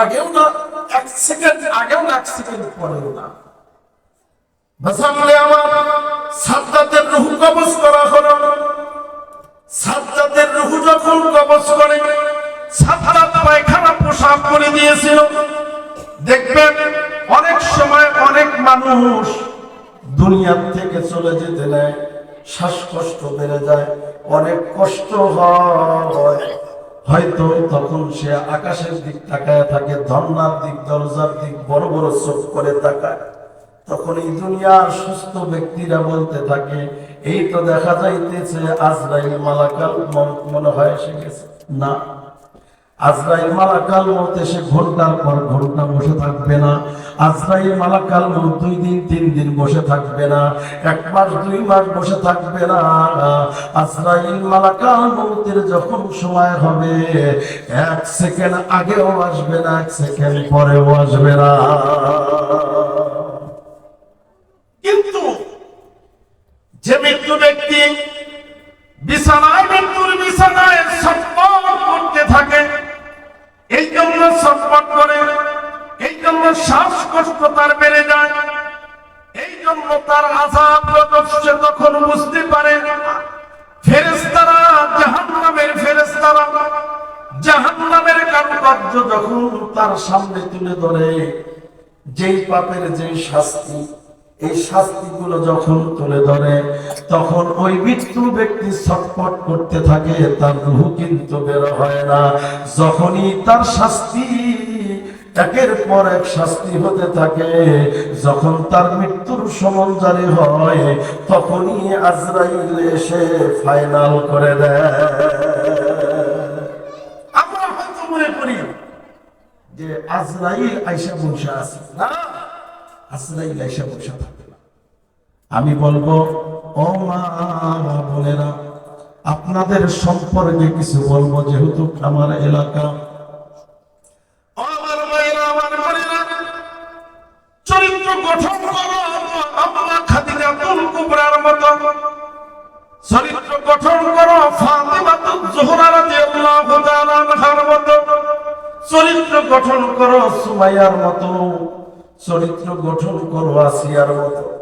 আগেও না, এক সেকেন্ড আগেও না, এক সেকেন্ড পরেও না। আমার কবজ করা হলো। যখন কবজ করে পায়খানা পোশাক করে দিয়েছিল। দেখবেন, অনেক সময় অনেক মানুষ দুনিয়ার থেকে চলে যেতে নেয়, শ্বাসকষ্ট বেড়ে যায়, অনেক কষ্ট হয়। হয়তো তখন সে আকাশের দিক তাকায় থাকে, ধর্নার দিক, দরজার দিক, বড় বড় চোখ করে তাকায়। তখন এই দুনিয়ার সুস্থ ব্যক্তিরা বলতে থাকে, এই তো দেখা যাইতেছে আজরাইল মালাকাল মনে হয় এসে গেছে। না। আজরাইল মালাকাল মত এসে ঘণ্টার পর ঘণ্টা বসে থাকবে না। আজরাইল মালাকাল মত দুই দিন, তিন দিন বসে থাকবে না। এক মাস, দুই মাস বসে থাকবে না। আজরাইল মালাকাল মতের যখন সময় হবে, এক সেকেন্ড আগেও আসবে না, এক সেকেন্ড পরেও আসবে না। কিন্তু যে মৃত্যু ব্যক্তি বিছানায়, মৃত্যুর বিছানায় সটপট করতে থাকে এই জন্য সটপট করে এই জন্য শ্বাসকষ্ট তার বেড়ে যায় এই জন্য তার আজাব তখন বুঝতে পারে ফেরেস্তারা জাহান্নামের ফেরেস্তারা জাহান্নামের কারুকার্য যখন তার সামনে তুলে ধরে, যেই পাপের যেই শাস্তি, এই শাস্তিগুলো যখন তুলে ধরে তখন ওই মৃত্যু ব্যক্তি ছটপট করতে থাকে, তার রুহু কিন্তু বের হয় না। যখনই তার শাস্তি, একের পর এক শাস্তি হতে থাকে, যখন তার মৃত্যুর সমন হয়, তখনই আজরাইল এসে ফাইনাল করে দেয়। আমরা হয়তো মনে করি যে আজরাইল আইসা বসে আছে। না, আজরাইল আইসা বসে থাকে আমি বলব ও মা বোনেরা, আপনাদের সম্পর্কে কিছু বলব, যেহেতু আমার এলাকা। চরিত্র গঠন করো চরিত্র গঠন করো চরিত্র গঠন করো সুমাইয়ার মতো। চরিত্র গঠন করো আসিয়ার মতো।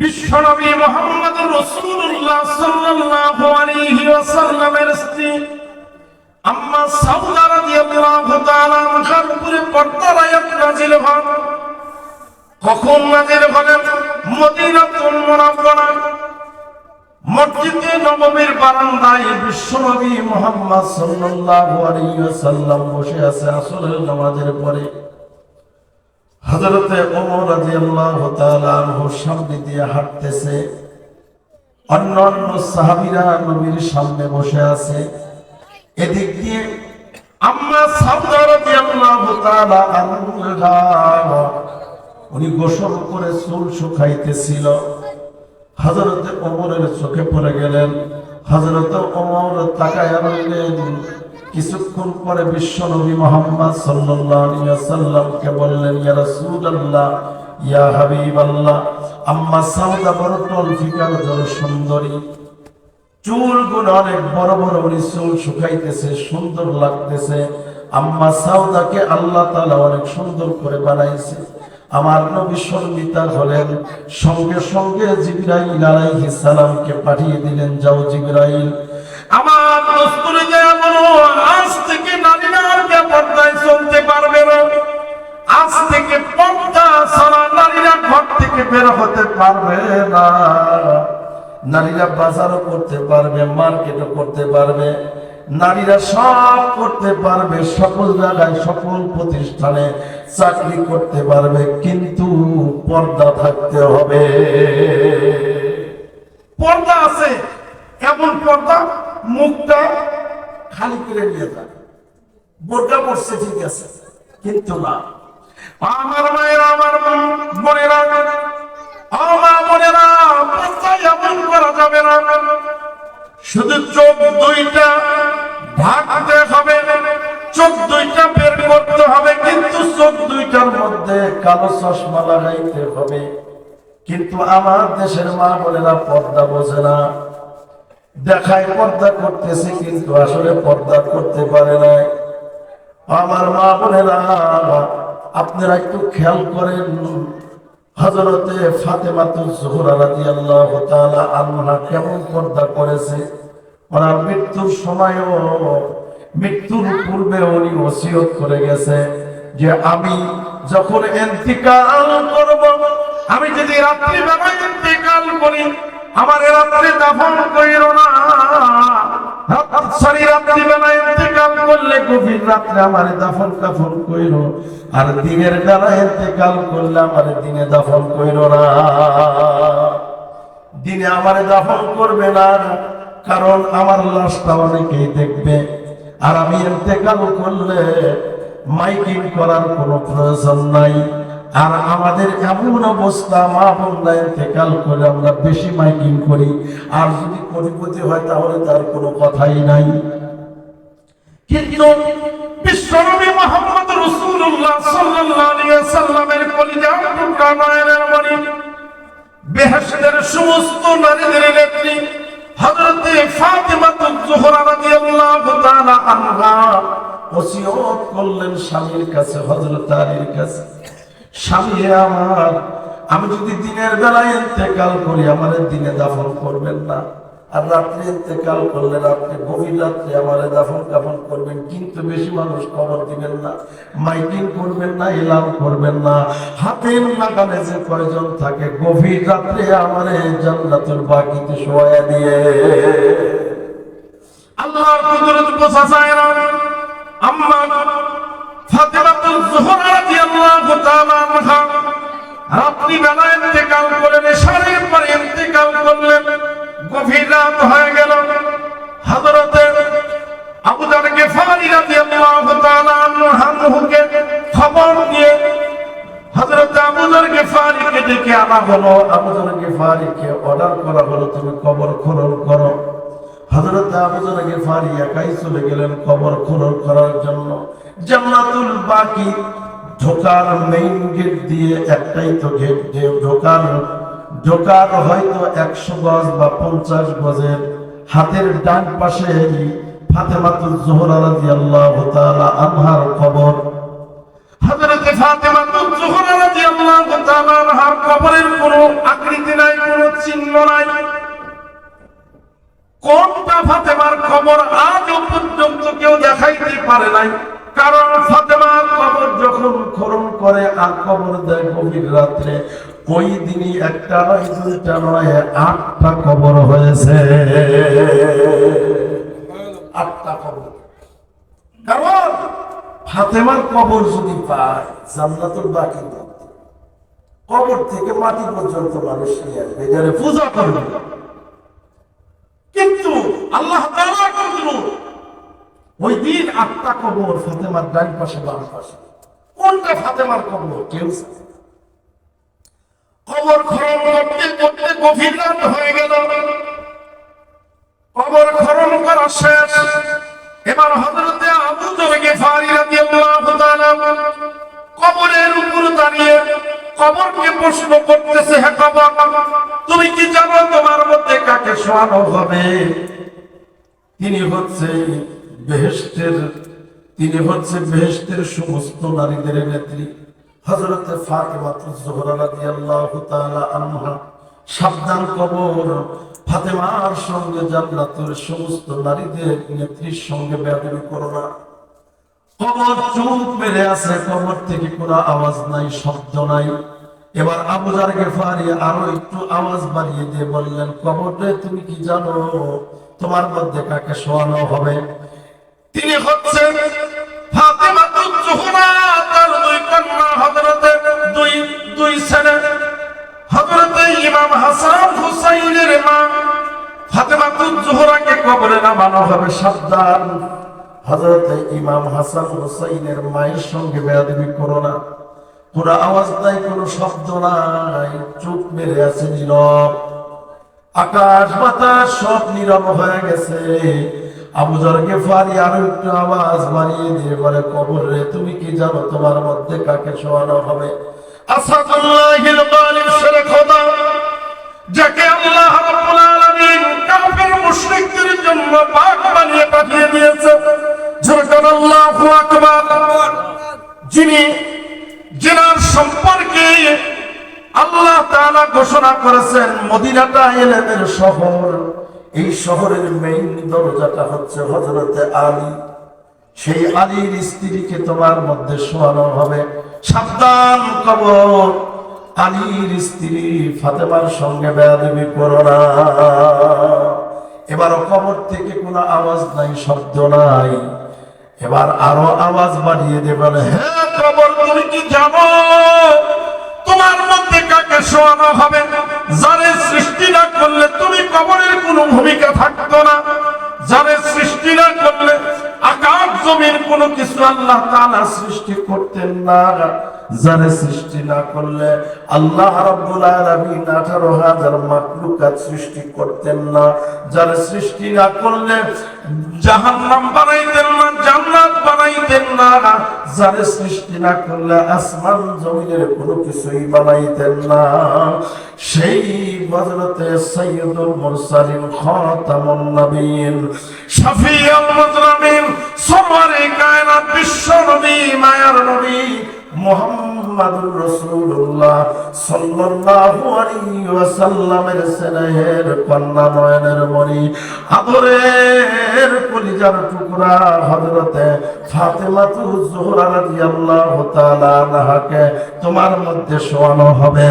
বিশ্বনবী মোহাম্মদ রসুল্লাহ সাল্লাল্লাহু আলাইহি ওয়াসাল্লামের স্ত্রী। আম্মা সাউদা রাদিয়াল্লাহু তাআলা আনহার উপরে পর্দার আয়াত হয় কখন হলেন? মদিনাতুল মুনাওয়ারা। মসজিদে নববীর বারান্দায় বিশ্বনবী মোহাম্মদ সাল্লাল্লাহু আলাইহি ওয়াসাল্লাম বসে আছে আসরের নামাজের পরে। হযরতে ওমর তাআলা আনহুর সামনে দিয়ে হাঁটতেছে। অন্য অন্য সাহাবীরা নবীর সামনে বসে আছে। এদিক দিয়ে আম্মা উনি গোসল করে চুল শুকাইতেছিল। হযরতে ওমরের চোখে পড়ে গেলেন। হযরতে ওমর তাকায় রইলেন। কিছুক্ষণ পরে বিশ্ব নবী মোহাম্মদ ওয়াসাল্লামকে বললেন, ইয়া আম্মা সাউদা বড় জল সুন্দরী। চুলগুলো অনেক বড় বড়, উনি চুল শুকাইতেছে, সুন্দর লাগতেছে। আম্মা সাউদাকে আল্লাহ তাআলা অনেক সুন্দর করে বানাইছে। আমার নবী হলেন, সঙ্গে সঙ্গে জিবরাইল আলাইহিস সালামকে পাঠিয়ে দিলেন, যাও জিবরাইল। আমার দোস্তরে যায় বলো, আজ থেকে নারীরা আর বেপর্দায় চলতে পারবে না। আজ থেকে পর্দা ছাড়া নারীরা ঘর থেকে বের হতে পারবে না। নারীরা বাজারও করতে পারবে, মার্কেটও করতে পারবে। নারীরা সব করতে পারবে, সকল জায়গায়, সকল প্রতিষ্ঠানে চাকরি করতে পারবে, কিন্তু পর্দা থাকতে হবে। পর্দা আছে, এমন পর্দা মুখটা খালি করে নিয়ে যায় বোর্ডটা পড়ছে ঠিক আছে, কিন্তু না। আমার মায়ের, আমার মনে বোনেরা, আমার বোনেরা এমন করা যাবে না। শুধু চোখ দুইটা ভাগতে হবে, চোখ দুইটা বের করতে হবে, কিন্তু চোখ দুইটার মধ্যে কালো চশমা লাগাইতে হবে। কিন্তু আমার দেশের মা বোনেরা পর্দা বোঝে না। দেখায় পর্দা করতেছে, কিন্তু আসলে পর্দা করতে পারে না আমার মা বোনেরা, আপনারা একটু খেয়াল করেন হজরতে ফাতেমাতুল জোহরা রাদিয়াল্লাহু তাআলা আনহা কেমন পর্দা করেছে। ওনার মৃত্যুর সময়ও, মৃত্যুর পূর্বে উনি ওসিয়ত করে গেছে যে আমি যখন ইন্তিকাল করব, আমি যদি রাত্রি বেলায় ইন্তিকাল করি আমার রাত্রে দাফন কইরো না। রাত্রি করলে রাত্রে দাফন আর দিনের করলে দিনে না। দিনে করবে না, কারণ আমার লাশটা অনেকেই দেখবে। আর আমি ইন্তেকাল করলে মাইকিং করার কোনো প্রয়োজন নাই। আর আমাদের এমন অবস্থা মা বোনরা ইন্তেকাল করে আমরা বেশি মাইকিং করি। আর যদি কোটিপতি হয় তাহলে তার কোনো কথাই নাই। কিন্তু বিশ্বনবী মোহাম্মদ রাসূলুল্লাহ সাল্লাল্লাহু আলাইহি সাল্লামের কলিজা টুকরা মণি, বেহেশতের সমস্ত নারীদের নেত্রী, হযরতে ফাতিমা জোহরা রাদিয়াল্লাহু তাআলা আনহা ওসিয়ত করলেন স্বামীর কাছে, হযরত আলীর কাছে। স্বামী আমার, আমি যদি দিনের বেলায় ইন্তেকাল করি, আমার দিনে দাফন করবেন না। আর রাত্রে ইন্তেকাল করলে রাত্রে, গভীর রাত্রে আমার দাফন কাফন করবেন, কিন্তু বেশি মানুষ খবর দিবেন না। মাইকিং করবেন না এলাম করবেন না। হাতের নাগালে যে কয়জন থাকে, গভীর রাত্রে আমার জান্নাতুল বাকিতে শোয়া দিয়ে। আল্লাহর কুদরত বোঝা যায় না। আম্মা ফাতেমাতুল জোহরা রাদিয়াল্লাহু আপনি বেলা ইন্তেকাল করলেন, সারের পরে ইন্তেকাল করলেন, গভীর রাত হয়ে গেল। হযরতে আবু জার গিফারি রাদিয়াল্লাহু তাআলা আনহুকে খবর দিয়ে হযরত আবু জার গিফারিকে ডেকে আনা হলো। আবু জার গিফারিকে অর্ডার করা হলো, তুমি কবর খনন করো। হযরত আবু জার গিফারি একাই চলে গেলেন কবর খনন করার জন্য। জান্নাতুল বাকি ঢোকার মেইন গেট দিয়ে একটাই তো গেট যে ঢোকার ঢোকার হয়তো একশো গজ বা পঞ্চাশ গজের হাতের ডান পাশে ফাতেমাতুল জোহরা রাদিয়াল্লাহু তাআলা আনহার কবর। হযরত ফাতেমাতুল জোহরা আনহার কবরের কোনো আকৃতি নাই, কোনো চিহ্ন নাই। কোনটা ফাতেমার খবর আজও পর্যন্ত কেউ দেখাইতে পারে নাই। কারণ ফাতেমার কবর যখন খরণ করে, আর কবর দেয় গভীর রাত্রে, ওই দিনই একটা নয়, দুইটা নয়, আটটা কবর হয়েছে। আটটা কবর। কারণ ফাতেমার কবর যদি পায়, জান্নাতুল বাকি কবর থেকে মাটি পর্যন্ত মানুষ নিয়ে আসবে। পূজা করবে। কিন্তু আল্লাহ ওই দিন আটটা কবর ফাতেমার ডান পাশে, বাম পাশে। কোনটা ফাতেমার কবর? কেউ। কবর খরণ করতে করতে গভীর রাত হয়ে গেল। কবর খরণ করা শেষ। এবার হজরতে আবু যর গিফারি কবরকে প্রশ্ন করতেছে হে কবর তুমি কি জানো তোমার মধ্যে কাকে শোয়ানো হবে? তিনি হচ্ছে বেহেশতের, তিনি হচ্ছে বেহেশতের সমস্ত নারীদের নেত্রী। হযরতে ফাতেমা জোহরা রাদিয়াল্লাহু তাআলা আনহা, সাবধান কবর। ফাতেমার সঙ্গে জান্নাতের সমস্ত নারীদের নেত্রীর সঙ্গে বেয়াদবি করো না। কবর চুপ মেরে আছে, কবর থেকে কোনো আওয়াজ নাই, শব্দ নাই। এবার আবুজার গেফারি আরও একটু আওয়াজ বাড়িয়ে দিয়ে বললেন কবরে তুমি কি জানো? তোমার মধ্যে কাকে শোয়ানো হবে? তিনি হচ্ছেন জোহরা তার দুই কন্যা দুই দুই ছেলে। হযরতে ইমাম হাসান হুসাইনের মা। জোহরাকে কবরে নামানো হবে সাবধান। হযরতে ইমাম হাসান হুসাইনের মায়ের সঙ্গে বেয়াদবি করো না। কোনো আওয়াজ নাই, কোনো শব্দ নাই চুপ মেরে আছে নীরব। আকাশ বাতাস সব নীরব হয়ে গেছে। আবু জরকে ফারি আরও একটু আওয়াজ বাড়িয়ে দিয়ে বলে, কবর রে, তুমি কি জানো তোমার মধ্যে কাকে শোয়ানো হবে? আসাদুল্লাহিল গালিব শেরে খোদা, যাকে আল্লাহ রাব্বুল আলামিন কাফের মুশরিকদের জন্য পাক বানিয়ে পাঠিয়ে দিয়েছে আলীর স্ত্রীকে তোমার মধ্যে শোয়ানো হবে। সাবধান কবর। আলীর স্ত্রী ফাতেমার সঙ্গে বেয়াদবি করো না। এবার কবর থেকে কোনো আওয়াজ নাই, শব্দ নাই। এবার আরও আওয়াজ বাড়িয়ে দিয়ে বলে হ্যাঁ কবর, তুমি কি জানো? তোমার মধ্যে কাকে শোয়ানো হবে? যারে সৃষ্টি না করলে তুমি কবরের কোনো ভূমিকা থাকতো না। যারে সৃষ্টি না করলে আকাশ জমির কোনো কিছু আল্লাহ তাআলা সৃষ্টি করতেন না। যারে সৃষ্টি না করলে আল্লাহ রাব্বুল আলামিন 18000 মাখলুকাত সৃষ্টি করতেন না। যারে সৃষ্টি না করলে জাহান্নাম বানাইতেন না, জান্নাত বানাইতেন না। যারে সৃষ্টি না করলে আসমান জমিনের কোনো কিছুই বানাইতেন না। সেই হযরতে সাইয়্যিদুল মুরসালিন, খাতামুন নবীন শফিউল মুজরিমিন সরওয়ারে কায়নাত বিশ্ব নবী, মায়ার নবী মুহাম্মাদুর রাসূলুল্লাহ সাল্লাল্লাহু আলাইহি ওয়াসাল্লামের স্নেহের কন্যা নয়নের আদরের কলিজার টুকরা হযরতে ফাতেমাতু জোহরা রাদিয়াল্লাহু তাআলা আনহাকে তোমার মধ্যে শোয়ানো হবে।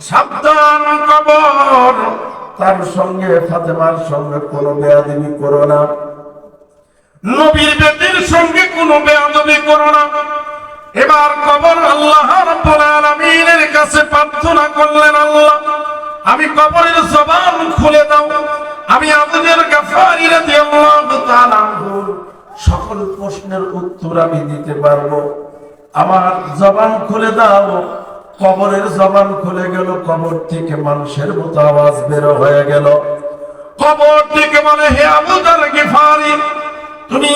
সাবধান কবর, তার সঙ্গে ফাতেমার সঙ্গে কোনো বেয়াদবি করো না। নবীর বেটির সঙ্গে কোনো বেয়াদবি করো না। এবার কবর আল্লাহ আলামিনের কাছে প্রার্থনা করলেন, আল্লাহ, আমি কবরের জবান খুলে দাও। আমি আপনাদের তাআলা সকল প্রশ্নের উত্তর আমি দিতে পারব। আমার জবান খুলে দাও। কবরের জবান খুলে গেল, কবর থেকে মানুষের মতো আওয়াজ বের হয়ে গেল। কবর থেকে মানে হে আবু দার গিফারি, তুমি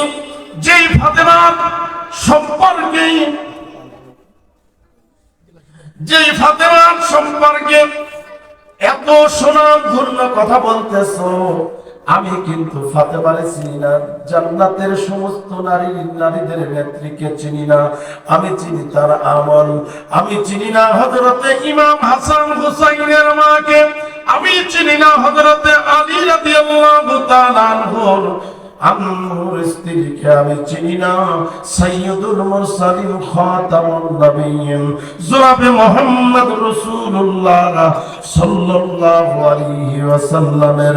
যেই ফাতেমার সম্পর্কে যেই ফাতেমার সম্পর্কে এত সুনাম ধন্য কথা বলতেছো, আমি কিন্তু ফাতেমারে চিনি না, জান্নাতের সমস্ত নারী নারীদের নেত্রীকে চিনি না। আমি চিনি তার আমল, আমি চিনি না হজরতে ইমাম হাসান হুসাইনের মাকে, আমি চিনি না হজরতে আলী রাদিয়াল্লাহু তাআলা আম্মুর স্ত্রীকে আমি চিনি না, সাইয়্যিদুল মুরসালিন খাতামুন নবিয়্যিন জনাবে মুহাম্মদ রাসূলুল্লাহ সাল্লাল্লাহু আলাইহি ওয়াসাল্লামের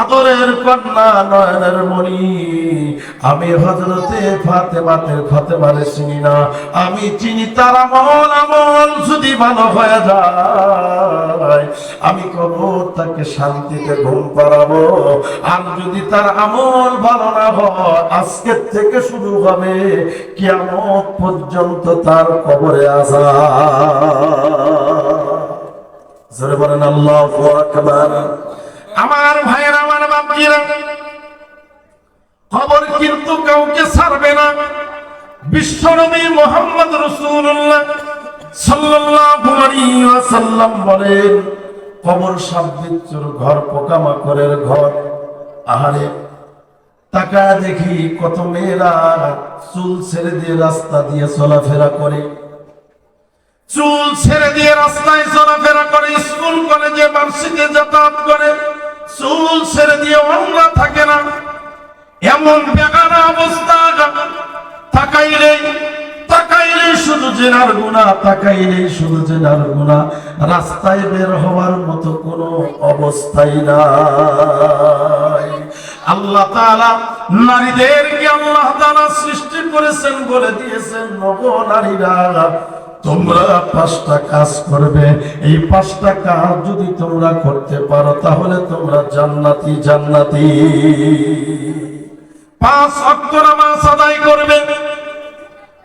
আদরের কন্যা নয়নের মণি। আমি হযরতে ফাতেমাতে ফাতেমারে চিনি না। আমি চিনি তার আমল আমল যদি ভালো হয়ে যায়, আমি কবর তাকে শান্তিতে ঘুম পাড়াবো। আর যদি তার আমল ভালো না হয়, আজকের থেকে শুরু হবে কিয়ামত পর্যন্ত তার কবরে আসা আমার ভাইয়েরা খবর কিন্তু কাউকে ছাড়বে না। বিশ্বনবী মোহাম্মদ রসুল্লাহ সাল্লাল্লাহু আলাইহি ওয়াসাল্লাম বলেন, কবর সাববিচ্ছুর ঘর পোকামাকড়ের ঘর। আহারে তাকা দেখি কত মেয়েরা চুল ছেড়ে দিয়ে রাস্তা দিয়ে চলাফেরা করে। চুল ছেড়ে দিয়ে রাস্তায় চলাফেরা করে, স্কুল, কলেজে, বার্ষিকে যাতায়াত করে। চুল ছেড়ে দিয়ে অন্য থাকে না। এমন বেকার অবস্থা তাকাইলে তাকাইলে শুধু জেনার গুণা তাকাইলে শুধু জেনার গুণা। রাস্তায় বের হওয়ার মতো কোনো অবস্থাই নাই। আল্লাহ তাআলা নারীদেরকে আল্লাহ তাআলা সৃষ্টি করেছেন বলে দিয়েছেন, নব নারীরা। তোমরা পাঁচটা কাজ করবে। এই পাঁচটা কাজ যদি তোমরা করতে পারো, তাহলে তোমরা জান্নাতি জান্নাতি। পাঁচ অক্ত নামাজ আদায় করবে,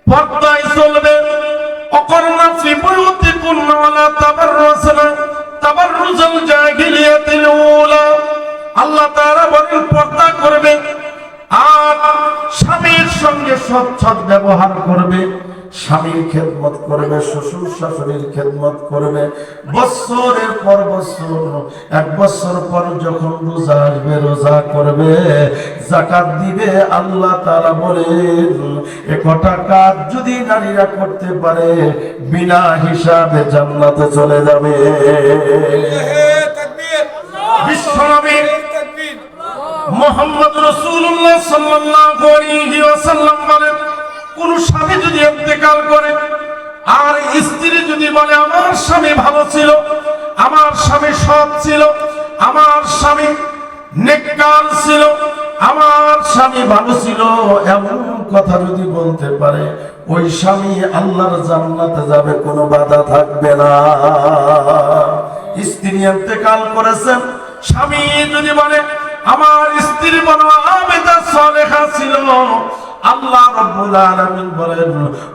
পর্দায় চলবে। অকর্ণা শ্রীপুরতি পূর্ণমালা তাবার রচনা তাবার রুজল জাহিলিয়াতিল উলা। আল্লাহ তারা বলেন পর্দা করবে আর স্বামীর সঙ্গে সচ্ছদ ব্যবহার করবে। স্বামীর খেদমত করবে, শ্বশুর শাশুড়ির খেদমত করবে। বছরের পর বছর এক বছর পর যখন রোজা আসবে, রোজা করবে, জাকাত দিবে, আল্লাহ তারা বলেন, এ কাজ যদি নারীরা করতে পারে, বিনা হিসাবে জান্নাতে চলে যাবে। মোহাম্মদ রসুল্লাহ সাল্লাল্লাহু আলাইহি ওয়াসাল্লাম বলেন স্বামী যদি ইন্তেকাল করে, আর স্ত্রী যদি বলে, আমার স্বামী ভালো ছিল, আমার স্বামী সৎ ছিল, আমার স্বামী নেককার ছিল, আমার স্বামী ভালো ছিল, এমন কথা যদি বলতে পারে, ওই স্বামী আল্লাহর জান্নাতে যাবে, কোনো বাধা থাকবে না। স্ত্রী ইন্তেকাল করেছেন, স্বামী যদি বলে, আমার স্ত্রী বড় আবেদা সলেহা ছিল আল্লাহ রাব্বুল আলামিন বলেন,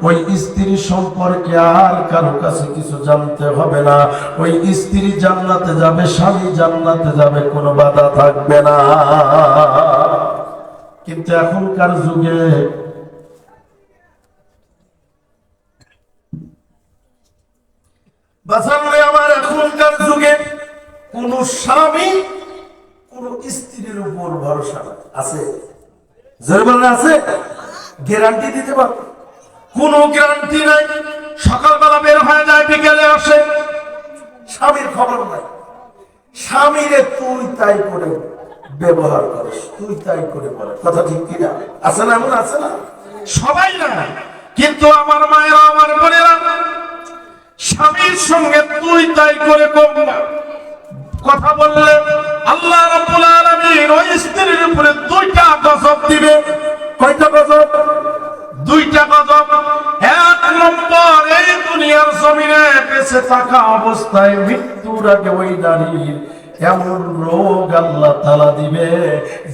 ওই স্ত্রী সম্পর্কে আর কারও কাছে কিছু জানতে হবে না। ওই স্ত্রী জান্নাতে যাবে, স্বামী জান্নাতে যাবে, কোনো বাধা থাকবে না। কিন্তু এখনকার যুগে আমার, এখনকার যুগে কোন স্বামী, কোন স্ত্রীর উপর ভরসা আছে। জরিমানা আছে? গ্যারান্টি দিতে পারবে। কোন গ্যারান্টি নাই। সকালবেলা বের হয়ে যায়, বিকেলে আসে। স্বামীর খবর নাই। তুই তাই করে ব্যবহার করিস, তুই তাই করে বলে। কথা ঠিক কিনা? আছে না এমন? আছে না? সবাই না কিন্তু আমার মায়েরা, আমার বোনেরা, স্বামীর সঙ্গে তুই তাই করে কম না। কথা বললে আল্লাহ আলামিন ওই স্ত্রীর উপরে দুইটা গজব দিবে, কয়টা গজব? দুইটা গজব। এক নম্বর, এই দুনিয়ার জমিনে বেঁচে থাকা অবস্থায় মৃত্যুর আগে ওই নারীর এমন রোগ আল্লাহ তালা দিবে,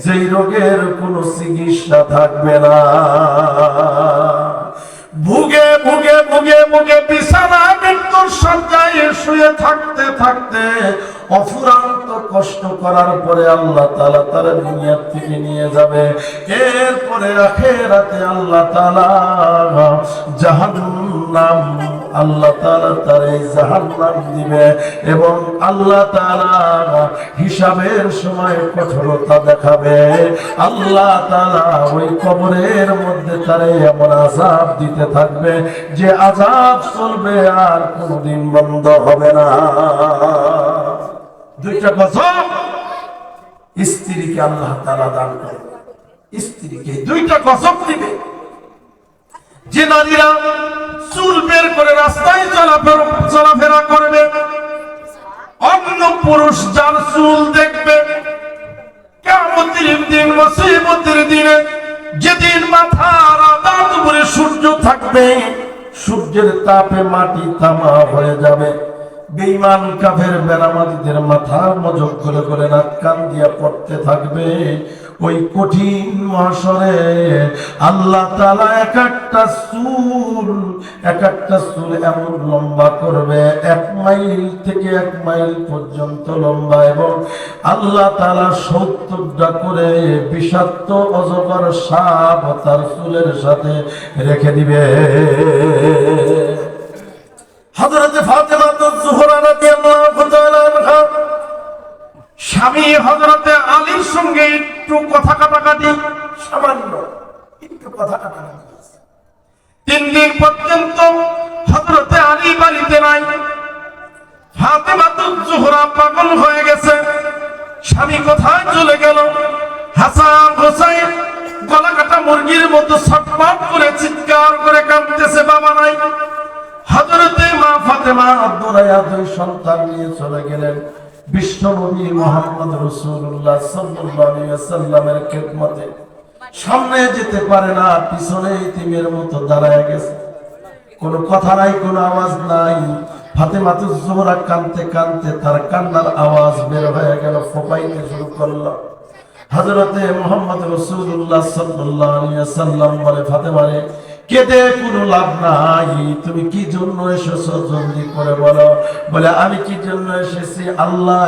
যেই রোগের কোনো চিকিৎসা থাকবে না। ভুগে ভুগে ভুগে ভুগে বিছানা মৃত্যুর সজ্জায় শুয়ে থাকতে থাকতে অফুরান্ত কষ্ট করার পরে আল্লাহ তালা তারা দুনিয়ার থেকে নিয়ে যাবে। এরপরে রাখে রাতে আল্লাহ তালা জাহান্নাম আল্লাহ তালা তার এই জাহান্নাম দিবে এবং আল্লাহ তালা হিসাবের সময় কঠোরতা দেখাবে। আল্লাহ তালা ওই কবরের মধ্যে তারে এমন আজাব দিতে থাকবে যে আজাব চলবে আর কোনদিন বন্ধ হবে না। দুইটা গজব। স্ত্রীকে আল্লাহ তালা দান করে। স্ত্রীকে দুইটা গজব দিবে। যে নারীরা চুল রাস্তায় চলাফেরা চলাফেরা করবে। অন্য পুরুষ যার চুল দেখবে। কেমতের দিন, মুসিবতের দিনে যেদিন মাথার আদাত উপরে সূর্য থাকবে, সূর্যের তাপে মাটি তামা হয়ে যাবে। বেঈমান কাফের বেনামাজিদের মাথা মজক করে করে নাক কান দিয়া পড়তে থাকবে। ওই কঠিন মহাসরে আল্লাহ তালা এক একটা চুল এক একটা চুল এমন লম্বা করবে, এক মাইল থেকে এক মাইল পর্যন্ত লম্বা এবং আল্লাহ তালা সত্তরটা করে বিষাক্ত অজগর সাপ তার চুলের সাথে রেখে দিবে। হযরতে ফাতেমা তো জোহরা রাদিয়াল্লাহু তাআলা স্বামী আলীর সঙ্গে একটু কথা কাটাকাটি সামান্য একটু কথা কাটাকাটি। তিন দিন পর্যন্ত হযরতে আলী বাড়িতে নাই। ফাতেমা তো জোহরা পাগল হয়ে গেছে। স্বামী কোথায় চলে গেল? হাসান হোসাইন গলা কাটা মুরগির মতো ছটপট করে চিৎকার করে কাঁদতেছে, বাবা নাই। হযরতে মা ফাতেমা দৌড়াইয়া দুই সন্তান নিয়ে চলে গেলেন। সামনে যেতে পারে না পিছনে ইতিমের মতো দাঁড়ায় গেছে। কোনো কথা নাই, কোনো আওয়াজ নাই। ফাতেমা তো জোহরা কানতে কানতে তার কান্নার আওয়াজ বের হয়ে গেল, ফোপাইতে শুরু করল। হযরতে মুহাম্মদ রাসূলুল্লাহ সাল্লাল্লাহু আলাইহি ওয়াসাল্লাম বলে, ফাতেমা রে কেঁদে কোনো লাভ নাই। তুমি কি জন্য এসেছ? জলদি করে বলো। বলে, আমি কি জন্য এসেছি? আল্লাহ